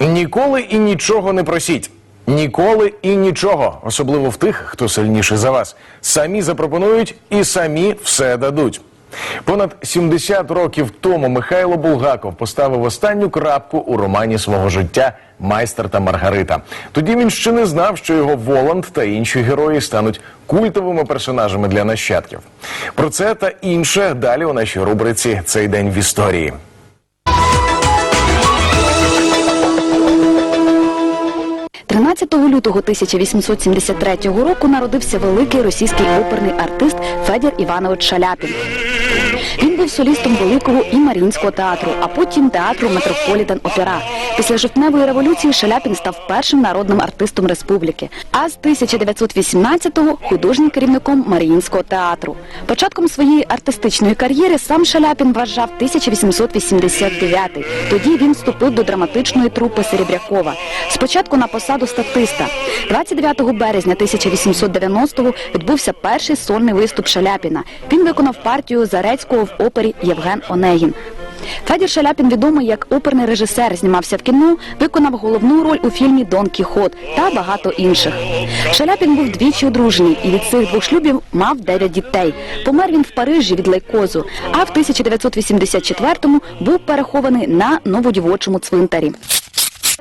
Ніколи і нічого не просіть. Ніколи і нічого, особливо в тих, хто сильніший за вас. Самі запропонують і самі все дадуть. Понад 70 років тому Михайло Булгаков поставив останню крапку у романі свого життя Майстер та Маргарита. Тоді він ще не знав, що його Воланд та інші герої стануть культовими персонажами для нащадків. Про це та інше далі у нашій рубриці Цей день в історії. 13 лютого 1873 року народився великий російський оперний артист Федір Іванович Шаляпін. Він був солістом Великого і Марінського театру, а потім театру Метрополітен Опера. Після жовтневої революції Шаляпін став першим народним артистом республіки, а з 1918-го художнім керівником Маріїнського театру. Початком своєї артистичної кар'єри сам Шаляпін вважав 1889 Тоді він вступив до драматичної трупи Серебрякова. Спочатку на посаду статиста. 29 березня 1890-го відбувся перший сольний виступ Шаляпіна. Він виконав партію Зарецького в опері Євген Онегін. Федір Шаляпін відомий як оперний режисер, знімався в кіно, виконав головну роль у фільмі Дон Кіхот та багато інших. Шаляпін був двічі одружений і від цих двох шлюбів мав дев'ять дітей. Помер він в Парижі від лейкозу, а в 1984-му був перехований на новодівочому цвинтарі.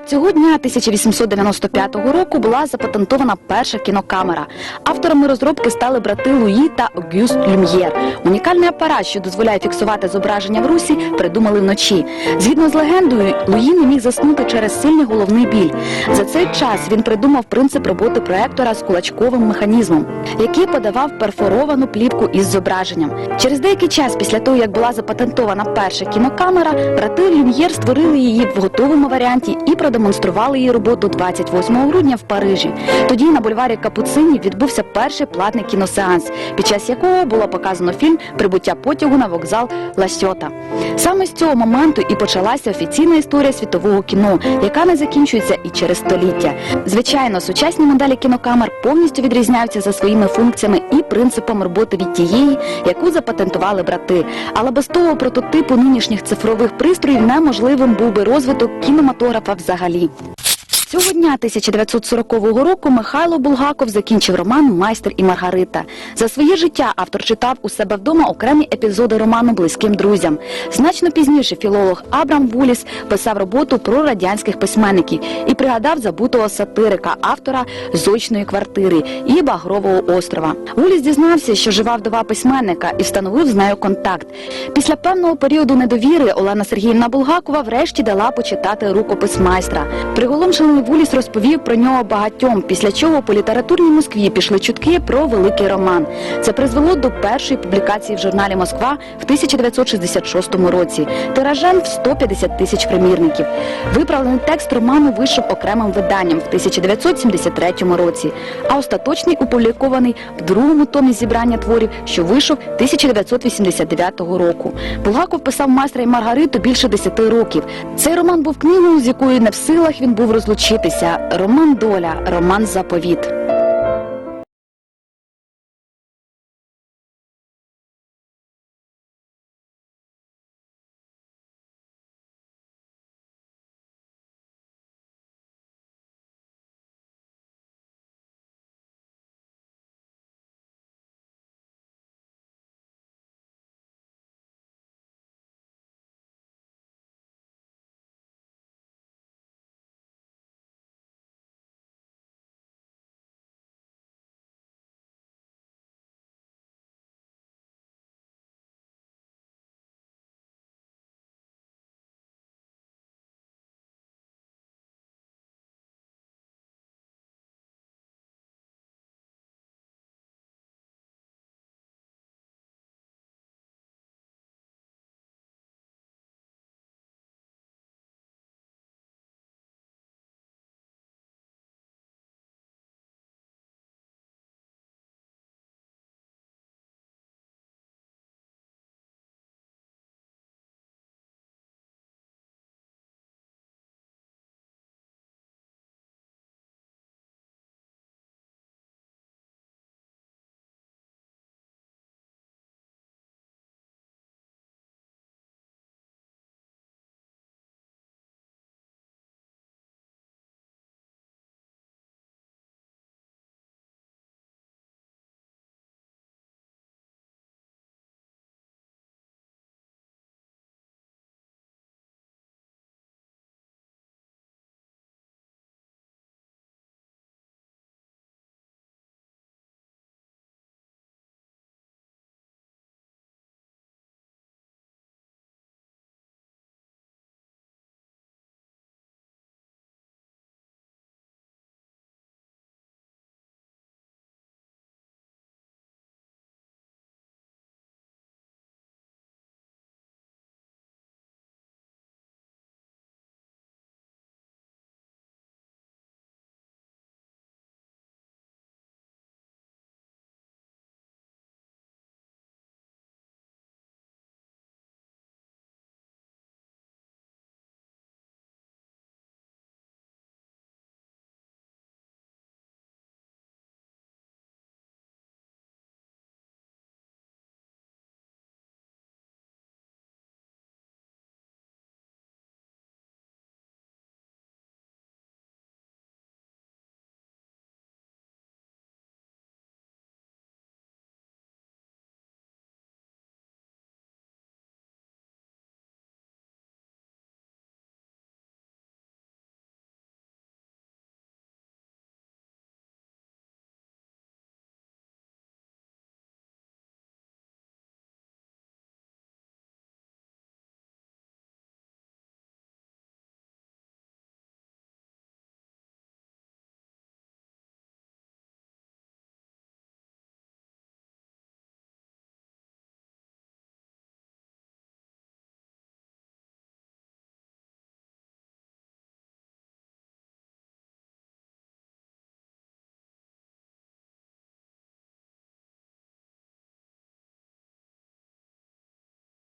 Цього дня 1895 року була запатентована перша кінокамера. Авторами розробки стали брати Луї та Огюст Люм'єр. Унікальний апарат, що дозволяє фіксувати зображення в русі, придумали вночі. Згідно з легендою, Луї не міг заснути через сильний головний біль. За цей час він придумав принцип роботи проектора з кулачковим механізмом, який подавав перфоровану плівку із зображенням. Через деякий час після того, як була запатентована перша кінокамера, брати Люм'єр створили її в готовому варіанті і продемонстрували її роботу 28 грудня в Парижі. Тоді на бульварі Капуцині відбувся перший платний кіносеанс, під час якого було показано фільм Прибуття потягу на вокзал Ласьота. Саме з цього моменту і почалася офіційна історія світового кіно, яка не закінчується і через століття. Звичайно, сучасні моделі кінокамер повністю відрізняються за своїми функціями і принципом роботи від тієї, яку запатентували брати. Але без того прототипу нинішніх цифрових пристроїв неможливим був би розвиток кінематографа взагалі. Цього дня 1940 року Михайло Булгаков закінчив роман Майстер і Маргарита. За своє життя автор читав у себе вдома окремі епізоди роману близьким друзям. Значно пізніше філолог Абрам Вуліс писав роботу про радянських письменників і пригадав забутого сатирика, автора зочної квартири і Багрового острова. Вуліс дізнався, що жива вдова письменника і встановив з нею контакт. Після певного періоду недовіри Олена Сергіївна Булгакова врешті дала почитати рукопис майстра. Приголомшений Вуліс розповів про нього багатьом, після чого по літературній Москві пішли чутки про великий роман. Це призвело до першої публікації в журналі Москва в 1966 році. Тиражем в 150 тисяч примірників. Виправлений текст роману вийшов окремим виданням в 1973 році, а остаточний опублікований в другому томі зібрання творів, що вийшов 1989 року. Булгаков писав майстра і Маргариту більше 10 років. Цей роман був книгою, з якою не в силах він був розлучитися. Роман Доля, роман Заповіт.